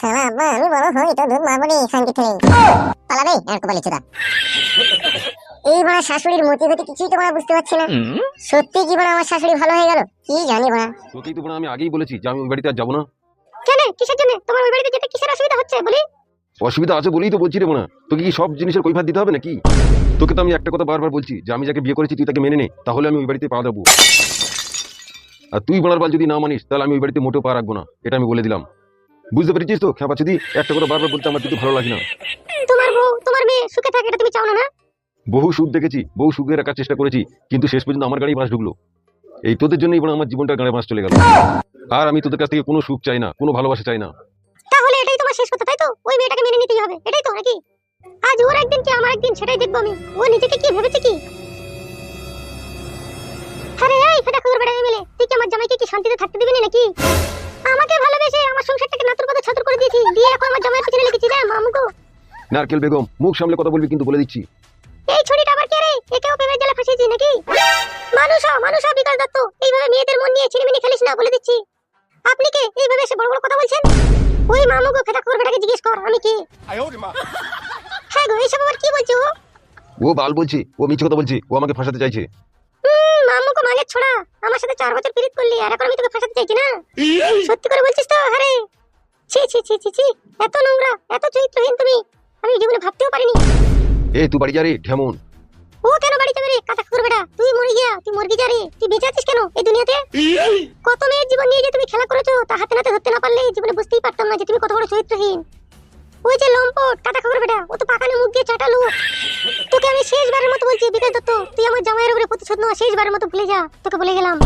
আব্বা আমি বড় হই তো দুধ মারবো নি শান্তি থেকে পালাবে? আর কপালে চোদা। এই বড় শাশুড়ির মতি গতি কিছুই তো বড় বুঝতে পারছি না। সত্যি কি বড় আমার শাশুড়ি ভালো হয়ে গেল? কি জানি বড় তোকেই তো বড় আমি আগেই বলেছি যে আমি ওই বাড়িতে আর যাব না। কেন? কিসের জন্য? তোমার ওই বাড়িতে যেতে কিসের অসুবিধা হচ্ছে বলি? অসুবিধা আছে বলেই তো বলছি রে বোনা তোকে কি সব জিনিসের কৈফাত দিতে হবে নাকি? তোকে তো আমি একটা কথা বারবার বলছি যে আমি যাকে বিয়ে করেছি তুই তাকে মেনে নে তাহলে আমি ওই বাড়িতে পা দেবো। আর তুই বোনার বাল যদি না মানিস তাহলে আমি ওই বাড়িতে মোটেও পা রাখব না এটা আমি বলে দিলাম। বুঝতে পেরেছিস তো? খেপা যদি একটা কথা বারবার বলতে আমার কিন্তু ভালো লাগে না। তোমার বউ তোমার মেয়ে সুখে থাকে এটা তুমি চাও না? না বহু সুখ দেখেছি বহু সুখে রাখার চেষ্টা করেছি কিন্তু শেষ পর্যন্ত আমার গাড়ি বাস ঢুকলো। এই তোদের জন্যই বোনা আমার জীবনটা গাড়ি বাস চলে গেল। আর আমি তোদের কাছ থেকে কোনো সুখ চাই না কোনো ভালোবাসা চাই না। তাহলে এটাই তোমার শেষ কথা তাই তো? ওই মেয়েটাকে মেনে নিতেই হবে এটাই তো নাকি? আজ ওর একদিন কি আমার একদিন সেটাই দেখব আমি? ও নিজেকে কি ভেবেছে কি? আরে এই ফেটা খবর বেড়া মিলে তুই কি আমার জামাইকে কি শান্তিতে থাকতে দিবি নাকি? আমাকে ভালোবেসে আমার সংসারটাকে নাতুর পথে ছাতুর করে দিয়েছি। দিয়ে এখন আমার জামাইয়ের পিছনে লেগেছি রে মামুকো নারকেল বেগম মুখ সামলে কথা বলবি কিন্তু বলে দিচ্ছি। এই ছড়িটা আবার কে রে? একেও প্রেমের জালে ফাঁসিয়েছি নাকি? মানুষ মানুষ বিকাশ দত্ত। এইভাবে মেয়েদের মন নিয়ে ছিনিমিনি খেলিস না বলে দিচ্ছি। আপনি কে? এইভাবে এসে বড় বড় কথা বলছেন? ওই মামুকো ফেটা খবর বেটাকে জিজ্ঞেস কর আমি কে? হ্যাঁ গো এইসব আবার কি বলছো? ও? ও বাল বলছি ও মিছে কথা বলছি ও আমাকে ফাঁসাতে চাইছে। হুম, মামুকো মাগের ছোড়া। আমার সাথে চার বছর পিরিত করলি আর এখন আমি তোকে ফাঁসাতে চাইছি না। সত্যি করে বলছিস তো আরে ছি ছি ছি ছি ছি এত নোংরা এত চরিত্রহীন তুমি। আমি জীবনে ভাবতেও পারিনি। এ তুই বাড়ি যা রে ঢেমন। ও কেন বাড়ি যাবে রে? কাটা কুকুর বেটা তুই মরে গিয়া তুই মুরগি যা রে। তুই বেঁচে আছিস কেন এই দুনিয়াতে? কত মেয়ের জীবন নিয়ে যে তুমি খেলা করেছ তা হাতে নাতে ধরতে না পারলে জীবনে বুঝতেই পারতাম না যে তুমি কত বড় চরিত্রহীন। ওই যে লম্পট কাটা খবর বেটা ও তো পাকানে মুখ দিয়ে চাটালো তোকে আমি শেষবারের মতো বলছি বিকাশ দত্ত তুই আমার জামাইয়ের উপরে প্রতিশোধ নেওয়া শেষবারের মতো ভুলে যা তোকে বলে গেলাম।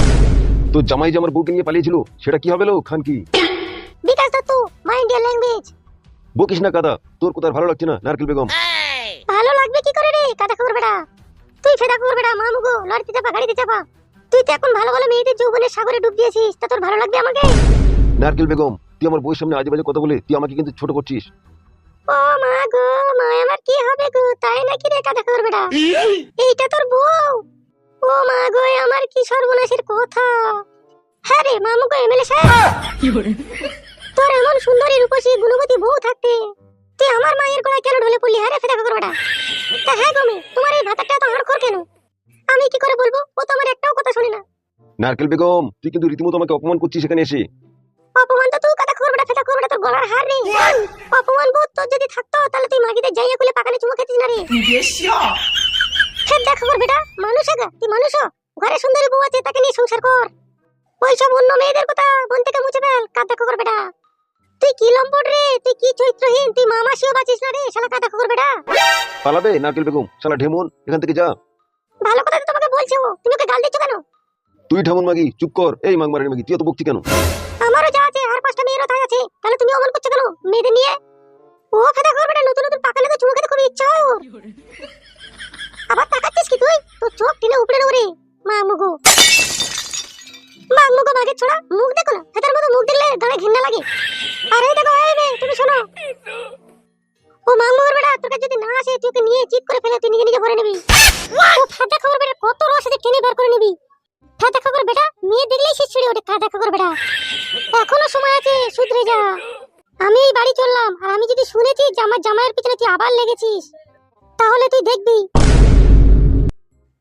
তোর জামাই যে আমার বউকে নিয়ে পালিয়েছিল সেটা কি হবে লো খান কি? Bikash Dutta mind your language বকিস না কাদা তোর কোথায় ভালো লাগছে না নারকেল বেগম। ভালো লাগবে কি করে রে কাটা খবর বেটা? তুই ফেদা খবর বেটা মামুগো লড়িতে চাপা গাড়িতে চাপা। তুই তো এখন ভালো ভালো মেয়েদের যৌবনের সাগরে ডুব দিয়েছিস তা তোর ভালো লাগবে আমাকে? নারকেল বেগম তুই আমার বউয়ের সামনে আজে বাজে কথা বলে তুই আমাকে কিন্তু ছোট করছিস। ও মা গো মা আমার কি হবে গো? তাই নাকি রে কাটা খবর বেটা এইটা তোর বউ? ও মা গো আমার কি সর্বনাশের কথা? হ্যাঁ রে মামু গো এমএলএ সাহেব। তোর এমন সুন্দরী রূপসী গুণবতী বউ থাকতে তুই আমার মায়ের গলায় কেন ঢলে পড়লি? হ্যাঁ রে ফেদা খবর বেটা তা হ্যাঁ গো তোমার এই ভাতাটা তো হাড় কেন? আমি কি করে বলব? ও তো আমার একটাও কথা শুনে না। নারকেল বেগম তুই কিন্তু রীতিমতো আমাকে অপমান করছিস সেখানে এসে। অপমান তো তুই কথা খবর বেটা ফেদা খবর বেটা তোর গলার হার রে অপমান তোর যদি থাকতো তাহলে তুই মাগিদের যাইয়া খুলে পাকানে চুমু খেতিস না রে। খেদ দেখ খবর বেটা মানুষ আগা তুই মানুষ ঘরে সুন্দরী বউ আছে তাকে নিয়ে সংসার কর। ওইসব অন্য মেয়েদের কথা মন থেকে মুছে ফেল কাঁদা খবর বেটা। তুই কি লম্পট রে? তুই কি চরিত্রহীন? তুই মামাসিও বাঁচিস না রে শালা কাঁদা খবর বেটা। পালাবে নারকেল বেগম শালা ঢেমন এখান থেকে যা। ভালো কথা তো তোমাকে বলছে ও তুমি ওকে গাল দিচ্ছ কেন? তুই ঢেমন মাগি চুপ কর এই মাগ মারানি মাগি তুই তো বকছি কেন? আমারও যা আছে আর পাঁচটা ও মা মুগুর বেটা তোর কাছে যদি না আসে তুই ওকে নিয়ে চিৎ করে ফেলে তুই নিজে নিজে ভরে নিবি। ও ফেদা খবর বেটা কত রস আছে টেনে বের করে নিবি। ফেদা খবর বেটা মেয়ে দেখলেই শীত ছুড়ে ওঠে ফেদা খবর বেটা। এখনও সময় আছে শুধরে যা। আমি এই বাড়ি চললাম আর আমি যদি শুনেছি যে আমার জামাইয়ের পিছনে তুই আবার লেগেছিস তাহলে তুই দেখবি।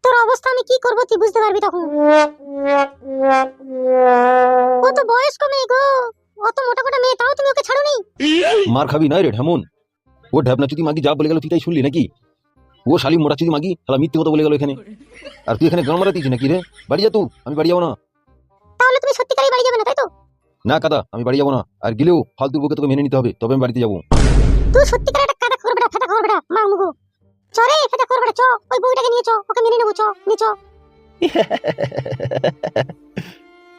তোর অবস্থা আমি কি করব তুই বুঝতে পারবি তখন। ও তো বয়স্ক মেয়ে গো অত মোটা মোটা মেয়ে তাও তুমি ওকে ছাড়োনি? মার খাবি নাই রে ঢেমন। ও ঢ্যাবনা চুদি মাগি যা বলে গেল তুই তাই শুনলি নাকি? ও শালি মোটা চুদি মাগি? শালা মিথ্যে কথা বলে গেল এখানে। আর তুই এখানে গান মারাতিস নাকি রে? বাড়ি যা তুই আমি বাড়ি যাব না। তাহলে তুমি সত্যিকারই বাড়ি যাবে না তাই তো? না কাদা আমি বাড়ি যাব না। আর গেলেও ফালতুর বউকে তোকে মেনে নিতে হবে তবে আমি বাড়িতে যাব। তুই সত্যিকার একটা কাদা খবর বেটা ফেটা খবর বেটা মা মুগু। চরে ফেটা খবর বেটা চ। ওই বউটাকে নিয়ে চ ওকে মেনে নেব চ নিয়ে চ।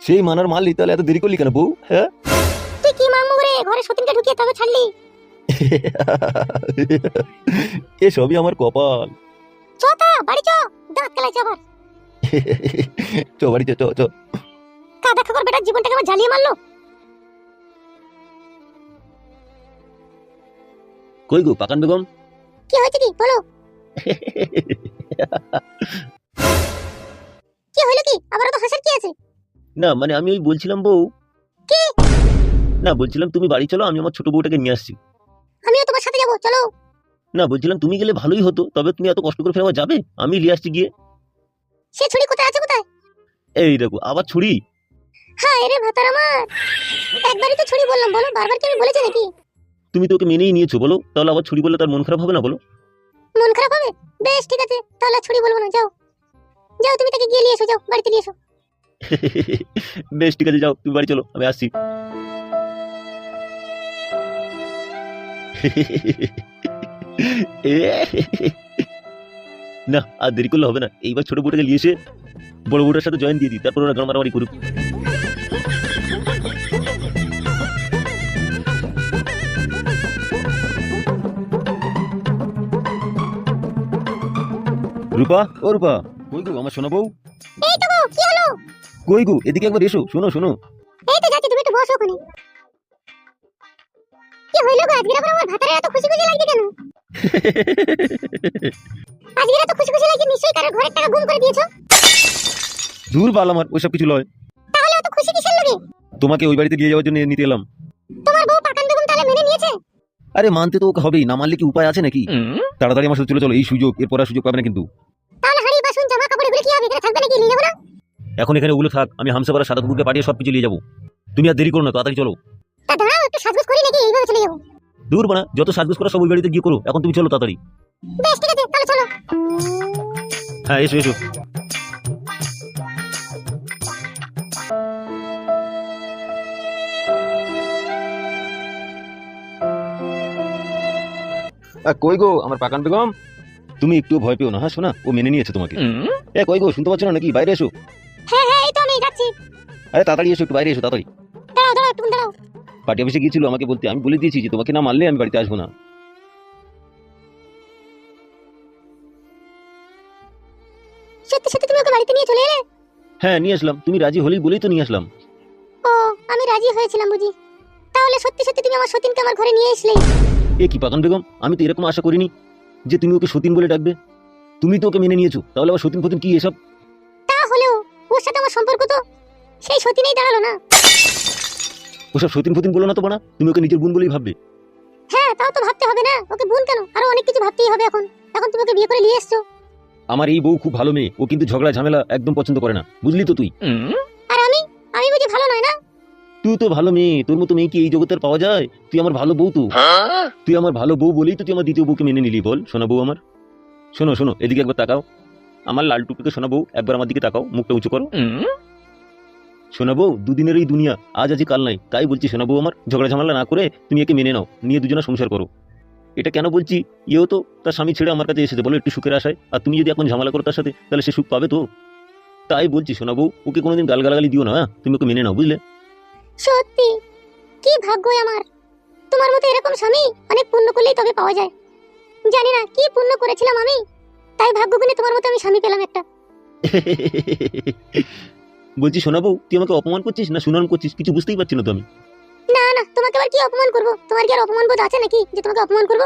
সেই মানার মাল তাহলে এত দেরি করলি কেন বউ হ্যাঁ? তুই কি মা মুগু রে ঘরে সতীনকে ঢুকিয়ে তবে ছাড়লি? এ সবই আমার কপাল। চ তা বাড়ি চ দাঁত কেলাইছে আবার। চ বাড়িতে চ চ কাদা খবর বেটার জীবনটাকে আবার জ্বালিয়ে মারলো। কই গো পাকান বেগম? কি হয়েছে কি? বলো। কি হলো কি? আবার তো হাসার কি আছে? না মানে আমি ওই বলছিলাম বউ। না বলছিলাম তুমি বাড়ি চলো আমি আমার ছোট বউটাকে নিয়ে আসছি। যাব চলো। না বলছিলাম তুমি গেলে ভালোই হতো তবে তুমি এত কষ্ট করে ফেরা যাবে? আমি নিয়ে আসছি গিয়ে। সে ছুরি কোথায় আছে কোথায়? এই দেখো আবার ছুরি। হ্যাঁ রে ভাতার আমার। একবারই তো ছুরি বললাম বলো বারবার কি আমি বলেছি নাকি? তুমি তো ওকে মেনেই নিয়েছো বলো। তাহলে আবার ছুরি বললে তার মন খারাপ হবে না বলো। মন খারাপ হবে? বেশ ঠিক আছে তাহলে ছুরি বলব না যাও। যাও তুমি তাকে গিয়ে নিয়ে এসো যাও বাড়িতে নিয়ে এসো। বেশ ঠিক আছে যাও তুমি বাড়ি চলো আমি আসছি। না আর দেরি করলে হবে না। এইবার ছোট বউটাকে নিয়ে এসে বড় বউটার সাথে জয়েন দিয়ে দিই তারপর ওরা গান মারামারি করুক। রূপা ও রূপা কই গো আমার শোনা বউ? কই গো এদিকে একবার এসো শোনো শোনো। আজকে আবার আমার ভাতারে এত খুশি খুশি লাগছে কেন? আজকে এত খুশি খুশি লাগছে নিশ্চয়ই কারোর ঘরের টাকা গুম করে দিয়েছ? দূর বাল আমার ওইসব কিছু লয় তাহলে অত খুশি কিসের লাগে তোমাকে ওই বাড়িতে নিয়ে যাওয়ার জন্য নিতে এলাম। তোমার বউ পাকান বেগম তাহলে মেনে নিয়েছে? আরে মানতে তো ওকে হবেই না মানলে কি উপায় আছে নাকি? তাড়াতাড়ি আমার সাথে চলে চলো এই সুযোগ এরপর আর সুযোগ পাবে না কিন্তু। তাহলে হাড়ি বাসন জামা কাপড় এগুলো কি হবে? এখানে থাকবে নাকি? নিয়ে যাব না? এখন এখানে ওগুলো থাক আমি হামসাপাড়া সাদা কুকুরকে পাঠিয়ে সব কিছু নিয়ে যাব। তুমি আর দেরি করো না তাড়াতাড়ি চলো। তা দাঁড়াও একটু সাজগোজ করি নাকি? এইভাবে চলে যাব। দূর বানা যত সাজগোজ করা সব ওই বাড়িতে গিয়ে করো। এখন তুমি চলো তাড়াতাড়ি। বেশ ঠিক আছে তাহলে চলো। হ্যাঁ এসো এসো। কই গো আমার পাকান বেগম? তুমি একটু ভয় পেও না হ্যাঁ শোনা ও মেনে নিয়েছে তোমাকে। এ কই গো শুনতে পাচ্ছ না নাকি? বাইরে এসো। হ্যাঁ হ্যাঁ এই তো আমি যাচ্ছি আরে তাড়াতাড়ি এসো একটু বাইরে এসো তাড়াতাড়ি। পার্টি অফিসে গিয়েছিল আমাকে বলতে আমি বলে দিয়েছি যে তোমাকে না মারলে আমি বাড়িতে আসব না। সত্যি সত্যি তুমি ওকে বাড়িতে নিয়ে চলে এলে? হ্যাঁ নিয়ে আসলাম। তুমি রাজি হলেই বলেই তো নিয়ে আসলাম। ও আমি রাজি হয়েছিলাম বুঝি। তাহলে সত্যি সত্যি তুমি আমার সতীনকে আমার ঘরে নিয়ে এসলে। এ কি পাকান বেগম? আমি তো এরকম আশা করিনি যে তুমি ওকে সতীন বলে ডাকবে। তুমি তো ওকে মেনে নিয়েছো তাহলে আবার সতীন ফতিন কি এসব? তা হলেও ওর সাথে আমার সম্পর্ক তো সেই সতীনেই দাঁড়াল না। ওসব সতীন ফতিন বলো না তো বানা তুমি ওকে নিজের বোন বলেই ভাববে। হ্যাঁ তাও তো ভাবতে হবে না ওকে বোন কেন? আরও অনেক কিছু ভাবতেই হবে এখন। এখন তুমি ওকে বিয়ে করে নিয়ে এসছো। আমার এই বউ খুব ভালো মেয়ে ও কিন্তু ঝগড়া ঝামেলা একদম পছন্দ করে না। বুঝলি তো তুই? আর আমি? আমি বুঝি ভালো নয় না? তুই তো ভালো মেয়ে তোর মতো মেয়ে কি এই জগতের পাওয়া যায়? তুই আমার ভালো বউ তো। তুই আমার ভালো বউ বলেই তো তুই আমার দ্বিতীয় বউকে মেনে নিলি বল শোনা বউ আমার। শোনো শোনো এদিকে একবার তাকাও। আমার লাল টুপিকে শোনা বউ একবার আমার দিকে তাকাও মুখটা উঁচু করো। শোনা বউ দুদিনের এই দুনিয়া। আজ আজ কাল নাই। তাই বলছি শোনা বউ আমার। ঝগড়া ঝামেলা না করে তুমি একে মেনে নাও। নিয়ে দুজনে সংসার করো। এটা কেন বলছি? ইয়েও তো তার স্বামী ছেড়ে আমার কাছে এসেছে। বলো একটু সুখের আশায়। আর তুমি যদি এখন ঝামেলা করো তার সাথে তাহলে সে সুখ পাবে তো? তাই বলছি শোনা বউ ওকে কোনোদিন গালগালাগালি দিও না হ্যাঁ? তুমি ওকে মেনে নাও বুঝলে? সত্যি? কি ভাগ্যই আমার। তোমার মতো এরকম স্বামী অনেক পুণ্য করলেই তবে পাওয়া যায়। জানি না কি পুণ্য করেছিলাম আমি? তাই ভাগ্য গুণে তোমার মতো আমি স্বামী পেলাম একটা। বলছি শোনাবো তুই আমাকে অপমান করছিস না সুনাম করছিস? কিছু বুঝতেই পারছি না তো আমি। না না তোমাকে আবার কি অপমান করব? তোমার কি আর অপমান বোধ আছে নাকি যে তোমাকে অপমান করব?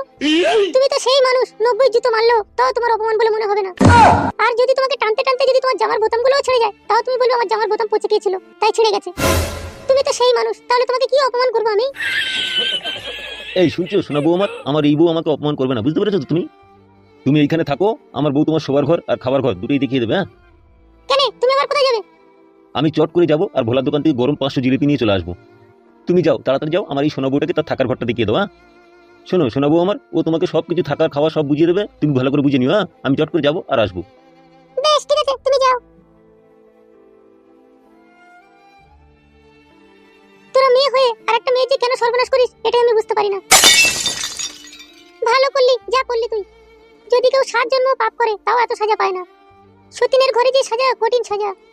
তুমি তো সেই মানুষ নব্বই জুতো মারলো তাও তোমার অপমান বলে মনে হবে না। আর যদি তোমাকে টানতে টানতে যদি তোমার জামার বোতামগুলোও ছেড়ে যায় তাও তুমি বলবে আমার জামার বোতাম পচে গিয়েছিল তাই ছিঁড়ে গেছে। তুমি তো সেই মানুষ তাহলে তোমাকে কি অপমান করব আমি? এই শুনছো? শোনাবো আমার আমার এই বউ আমাকে অপমান করবে না বুঝতে পেরেছ তুমি? তুমি এইখানে থাকো আমার বউ তোমার শোবার ঘর আর খাবার ঘর দুটোই দেখিয়ে দেবে হ্যাঁ? কেন তুমি আবার কোথায় যাবে? আমি চট করে যাব আর ভোলার দোকান থেকে গরম পাঁচশো জিলিপি নিয়ে চলে আসব। তুমি যাও, তাড়াতাড়ি যাও, আমার এই সোনা বউটাকে তার থাকার ঘরটা দেখিয়ে দাও হ্যাঁ? শোনো শোনাবো আমার, ও তোমাকে সব কিছু থাকার খাওয়া সব বুঝিয়ে দেবে, তুমি ভালো করে বুঝে নিও হ্যাঁ? আমি চট করে যাব আর আসব। মেয়ে হয়ে আর একটা মেয়ে যে কেন করিস? আমি বুঝতে পারি না। ভালো করলি, যা করলি তুই। যদি কেউ পাপ করে, তাও এত পায় না। ঘরে যে সাজা, কঠিন সাজা।